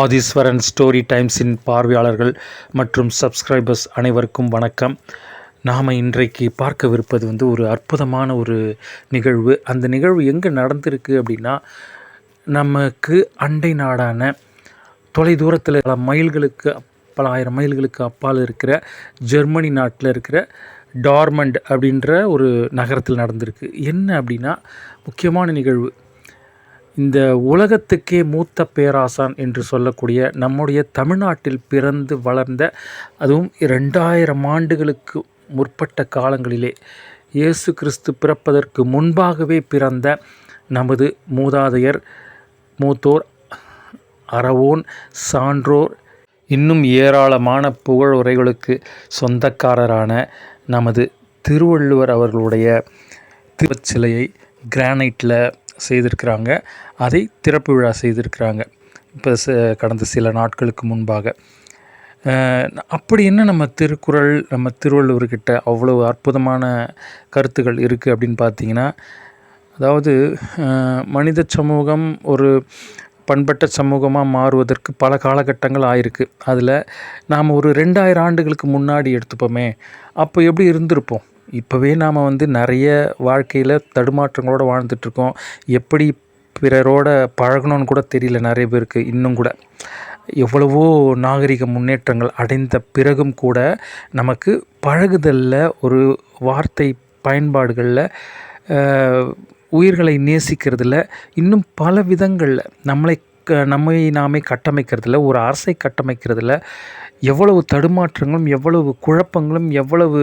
Aadheeswaran story டைம்ஸின் பார்வையாளர்கள் மற்றும் subscribers அனைவருக்கும் வணக்கம். நாம் இன்றைக்கு பார்க்கவிருப்பது வந்து ஒரு அற்புதமான ஒரு நிகழ்வு. அந்த நிகழ்வு எங்கே நடந்திருக்கு அப்படின்னா நமக்கு அண்டை நாடான தொலை தூரத்தில் பல மைல்களுக்கு பல ஆயிரம் மைல்களுக்கு அப்பால் இருக்கிற ஜெர்மனி நாட்டில் இருக்கிற டார்மண்ட் அப்படின்ற ஒரு நகரத்தில் நடந்திருக்கு. என்ன அப்படின்னா முக்கியமான நிகழ்வு. இந்த உலகத்துக்கே மூத்த பேராசான் என்று சொல்லக்கூடிய நம்முடைய தமிழ்நாட்டில் பிறந்து வளர்ந்த அதுவும் இரண்டாயிரம் ஆண்டுகளுக்கு முற்பட்ட காலங்களிலே இயேசு கிறிஸ்து பிறப்பதற்கு முன்பாகவே பிறந்த நமது மூதாதையர் மூத்தோர் அறவோன் சான்றோர் இன்னும் ஏராளமான புகழுரைகளுக்கு சொந்தக்காரரான நமது திருவள்ளுவர் அவர்களுடைய திருச்சிலையை கிரானைட்டில் செய்திருக்கிறாங்க. அதை திறப்பு விழா செய்திருக்கிறாங்க. இப்போ ச கடந்த சில நாட்களுக்கு முன்பாக. அப்படி என்ன நம்ம திருக்குறள் நம்ம திருவள்ளுவர்கிட்ட அவ்வளோ அற்புதமான கருத்துக்கள் இருக்குது அப்படின்னு பார்த்தீங்கன்னா அதாவது மனித சமூகம் ஒரு பண்பட்ட சமூகமாக மாறுவதற்கு பல காலகட்டங்கள் ஆயிருக்கு. அதில் நாம் ஒரு ரெண்டாயிரம் ஆண்டுகளுக்கு முன்னாடி எடுத்துப்போமே அப்போ எப்படி இருந்திருப்போம்? இப்போவே நாம் வந்து நிறைய வாழ்க்கையில் தடுமாற்றங்களோடு வாழ்ந்துட்டுருக்கோம். எப்படி பிறரோட பழகணும்னு கூட தெரியல நிறைய பேருக்கு இன்னும் கூட. எவ்வளவோ நாகரிக முன்னேற்றங்கள் அடைந்த பிறகும் கூட நமக்கு பழகுதலில் ஒரு வார்த்தை பயன்பாடுகளில் உயிர்களை நேசிக்கிறதுல இன்னும் பல விதங்களில். நம்மளை க நம்மை நாமே கட்டமைக்கிறதுல ஒரு அரசை கட்டமைக்கிறதுல எவ்வளவு தடுமாற்றங்களும் எவ்வளவு குழப்பங்களும் எவ்வளவு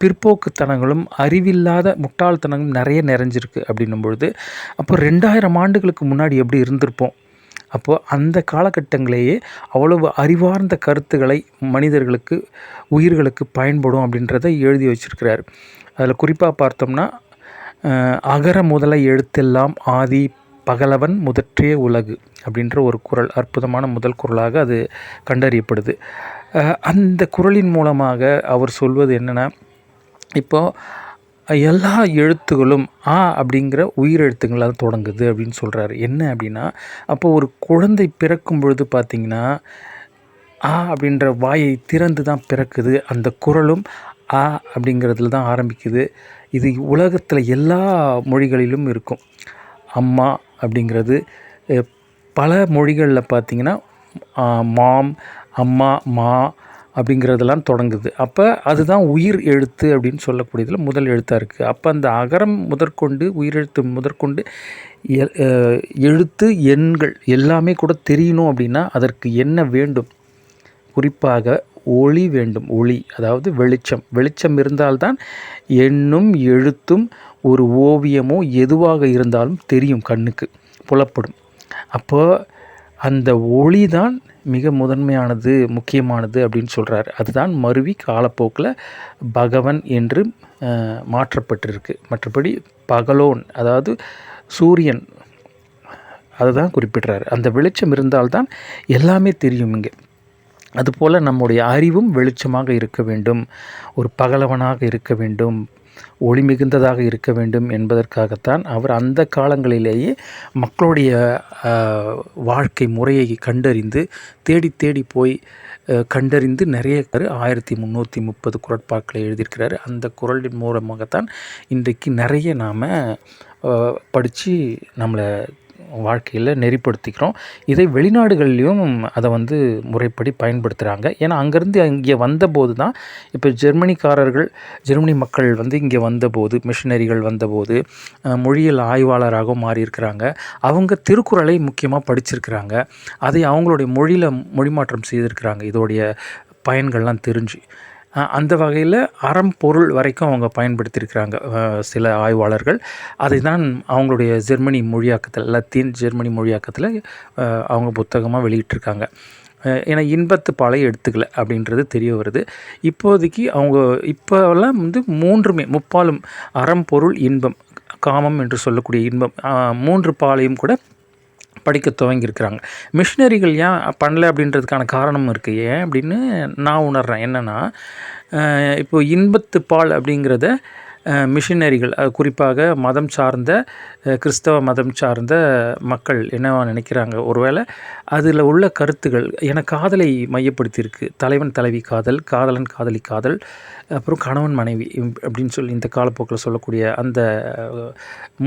பிற்போக்குத்தனங்களும் அறிவில்லாத முட்டாள்தனங்களும் நிறைய நிறைஞ்சிருக்கு அப்படின்னும் பொழுது அப்போ ரெண்டாயிரம் ஆண்டுகளுக்கு முன்னாடி எப்படி இருந்திருப்போம்? அப்போது அந்த காலகட்டங்களேயே அவ்வளவு அறிவார்ந்த கருத்துக்களை மனிதர்களுக்கு உயிர்களுக்கு பயன்படும் அப்படின்றத எழுதி வச்சிருக்கிறார். அதில் குறிப்பாக பார்த்தோம்னா அகர முதல எழுத்தெல்லாம் ஆதி பகலவன் முதற்றிய உலகு அப்படின்ற ஒரு குறள் அற்புதமான முதல் குரலாக அது கண்டறியப்படுது. அந்த குறளின் மூலமாக அவர் சொல்வது என்னென்னா இப்போது எல்லா எழுத்துகளும் ஆ அப்படிங்கிற உயிரெழுத்துங்களால் தொடங்குது அப்படின்னு சொல்கிறாரு என்ன அப்படின்னா அப்போ ஒரு குழந்தை பிறக்கும் பொழுது பார்த்திங்கன்னா ஆ அப்படின்ற வாயை திறந்து தான் பிறக்குது. அந்த குரலும் ஆ அப்படிங்கிறதுல தான் ஆரம்பிக்குது. இது உலகத்தில் எல்லா மொழிகளிலும் இருக்கும். அம்மா அப்படிங்கிறது பல மொழிகளில் பார்த்திங்கன்னா மாம் அம்மா மா அப்படிங்கிறதெல்லாம் தொடங்குது. அப்போ அதுதான் உயிர் எழுத்து அப்படின்னு சொல்லக்கூடியதில் முதல் எழுத்தாக இருக்குது அப்போ அந்த அகரம் முதற்கொண்டு உயிரெழுத்து முதற்கொண்டு எ- எழுத்து எண்கள் எல்லாமே கூட தெரியணும் அப்படின்னா அதற்கு என்ன வேண்டும்? குறிப்பாக ஒளி வேண்டும். ஒளி அதாவது வெளிச்சம். வெளிச்சம் இருந்தால்தான் எண்ணும் எழுத்தும் ஒரு ஓவியமோ எதுவாக இருந்தாலும் தெரியும் கண்ணுக்கு புலப்படும். அப்போ அந்த ஒளி தான் மிக முதன்மையானது முக்கியமானது அப்படின்னு சொல்கிறார் அதுதான் மருவி காலப்போக்கில் பகவன் என்று மாற்றப்பட்டிருக்கு. மற்றபடி பகலோன் அதாவது சூரியன் அதுதான் குறிப்பிடுறாரு. அந்த வெளிச்சம் இருந்தால்தான் எல்லாமே தெரியும் இங்கே. அதுபோல் நம்முடைய அறிவும் வெளிச்சமாக இருக்க வேண்டும். ஒரு பகலவனாக இருக்க வேண்டும். ஒளி மிகுந்ததாக இருக்க வேண்டும் என்பதற்காகத்தான் அவர் அந்த காலங்களிலேயே மக்களுடைய வாழ்க்கை முறையை கண்டறிந்து தேடி தேடி போய் கண்டறிந்து நிறைய ஆயிரத்தி முந்நூற்றி முப்பது குரட்பாக்களை எழுதியிருக்கிறாரு. அந்த குரலின் மூலமாகத்தான் இன்றைக்கு நிறைய நாம் படித்து நம்மளை வாழ்க்கையில் நெறிப்படுத்திக்கிறோம். இதை வெளிநாடுகள்லேயும் அதை வந்து முறைப்படி பயன்படுத்துகிறாங்க ஏன்னா அங்கேருந்து இங்கே வந்தபோது தான் இப்போ ஜெர்மனிக்காரர்கள் ஜெர்மனி மக்கள் வந்து இங்கே வந்தபோது மிஷினரிகள் வந்தபோது மொழியியல் ஆய்வாளராக மாறியிருக்கிறாங்க. அவங்க திருக்குறளை முக்கியமாக படிச்சிருக்கிறாங்க. அதை அவங்களுடைய மொழியில் மொழிமாற்றம் செய்திருக்கிறாங்க. இதோடைய பயன்கள்லாம் தெரிஞ்சு. அந்த வகையில் அறம் பொருள் வரைக்கும் அவங்க பயன்படுத்தியிருக்கிறாங்க சில ஆய்வாளர்கள். அதை தான் அவங்களுடைய ஜெர்மனி மொழியாக்கத்தில் லத்தீன் ஜெர்மனி மொழியாக்கத்தில் அவங்க புத்தகமாக வெளியிட்டிருக்காங்க. ஏன்னா இன்பத்து பாலை எடுத்துக்கல அப்படின்றது தெரிய வருது. இப்போதைக்கு அவங்க இப்போல்லாம் வந்து மூன்றுமே முப்பாலும் அறம் பொருள் இன்பம் காமம் என்று சொல்லக்கூடிய இன்பம் மூன்று பாலையும் கூட படிக்க துவங்கியிருக்கிறாங்க. மிஷினரிகள் ஏன் பண்ணல அப்படின்றதுக்கான காரணம் இருக்குது ஏன் அப்படின்னு நான் உணர்கிறேன் என்னென்னா இப்போ இன்பத்து பால் அப்படிங்கிறத மிஷினரிகள் குறிப்பாக மதம் சார்ந்த கிறிஸ்தவ மதம் சார்ந்த மக்கள் என்னவா நினைக்கிறாங்க? ஒருவேளை அதில் உள்ள கருத்துகள் என காதலை மையப்படுத்தியிருக்கு. தலைவன் தலைவி காதல் காதலன் காதலி காதல் அப்புறம் கணவன் மனைவி அப்படின்னு சொல்லி இந்த காலப்போக்கில் சொல்லக்கூடிய அந்த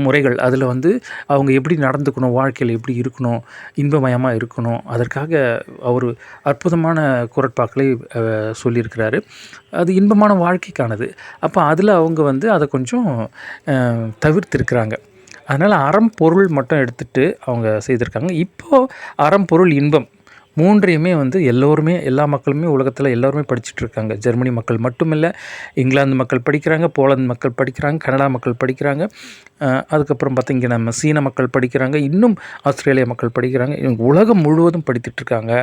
முறைகள் அதில் வந்து அவங்க எப்படி நடந்துக்கணும் வாழ்க்கையில் எப்படி இருக்கணும் இன்பமயமாக இருக்கணும் அதற்காக அவர் அற்புதமான குரட்பாக்களை சொல்லியிருக்கிறாரு. அது இன்பமான வாழ்க்கைக்கானது. அப்போ அதில் அவங்க வந்து அதை கொஞ்சம் தவிர்த்திருக்கிறாங்க. அதனால் அறம் பொருள் மட்டும் எடுத்துகிட்டு அவங்க செய்திருக்காங்க. இப்போது அறம் பொருள் இன்பம் மூன்றையுமே வந்து எல்லோருமே எல்லா மக்களுமே உலகத்தில் எல்லோருமே படிச்சுட்டு இருக்காங்க ஜெர்மனி மக்கள் மட்டுமில்லை இங்கிலாந்து மக்கள் படிக்கிறாங்க போலந்து மக்கள் படிக்கிறாங்க கனடா மக்கள் படிக்கிறாங்க. அதுக்கப்புறம் பார்த்தீங்க நம்ம சீன மக்கள் படிக்கிறாங்க இன்னும் ஆஸ்திரேலிய மக்கள் படிக்கிறாங்க. இவங்க உலகம் முழுவதும் படித்துட்டு இருக்காங்க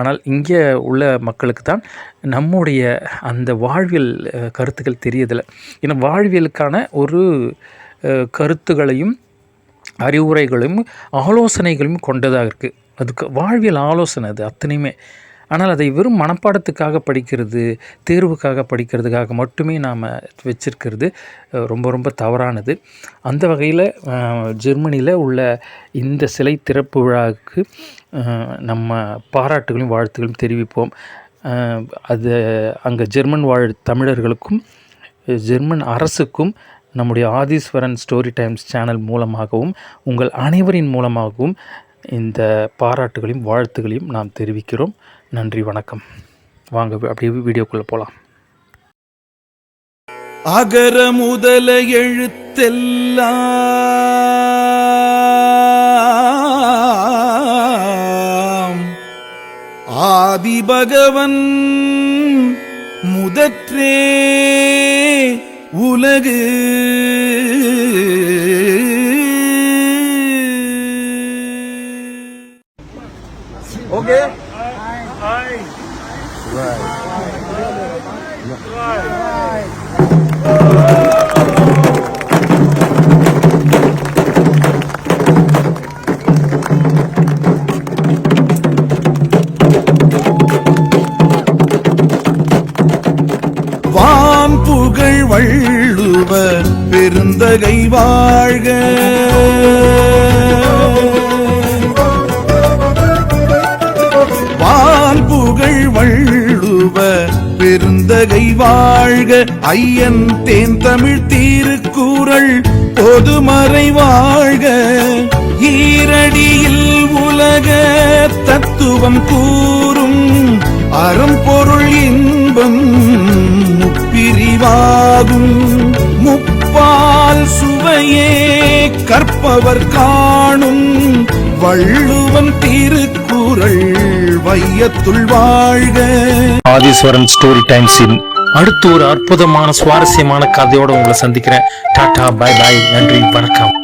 ஆனால் இங்கே உள்ள மக்களுக்கு தான் நம்முடைய அந்த வாழ்வியல் கருத்துக்கள் தெரியதில்லை ஏன்னா வாழ்வியலுக்கான ஒரு கருத்துகளையும் அறிவுரைகளையும் ஆலோசனைகளையும் கொண்டதாக இருக்குது அதுக்கு வாழ்வியல் ஆலோசனை அது அத்தனையுமே. ஆனால் அதை வெறும் மனப்பாடத்துக்காக படிக்கிறது தேர்வுக்காக படிக்கிறதுக்காக மட்டுமே நாம் வச்சிருக்கிறது ரொம்ப ரொம்ப தவறானது. அந்த வகையில் ஜெர்மனியில் உள்ள இந்த சிலை திறப்பு விழாவுக்கு நம்ம பாராட்டுகளையும் வாழ்த்துக்களையும் தெரிவிப்போம். அது அங்கே ஜெர்மன் வாழ் தமிழர்களுக்கும் ஜெர்மன் அரசுக்கும் நம்முடைய ஆதீஸ்வரன் ஸ்டோரி டைம்ஸ் சேனல் மூலமாகவும் உங்கள் அனைவரின் மூலமாகவும் இந்த பாராட்டுகளையும் வாழ்த்துகளையும் நாம் தெரிவிக்கிறோம். நன்றி வணக்கம். வாங்க அப்படியே வீடியோக்குள்ளே போகலாம் அகர முதல எழுத்தெல்லாம். ஆதிபகவன் முதற்றே உலகு. உலகை வாழ்க. வால் புகழ் வள்ளுவ பெருந்தகை வாழ்க. ஐயன் தேன் தமிழ் தீருக்கூறல் பொதுமறை வாழ்க. ஈரடியில் உலக தத்துவம் கூறும் அறம்பொருள் இன்பம் முப்பிரிவாகும். பால் சுவையே கற்பவர் காணும் வள்ளுவன் திருக்குறள் வையத்துள் வாழ்க. ஆதீஸ்வரன் ஸ்டோரி டைம்ஸின் அடுத்து ஒரு அற்புதமான சுவாரஸ்யமான கதையோட உங்களை சந்திக்கிறேன். டாடா பை பாய் நன்றி வணக்கம்.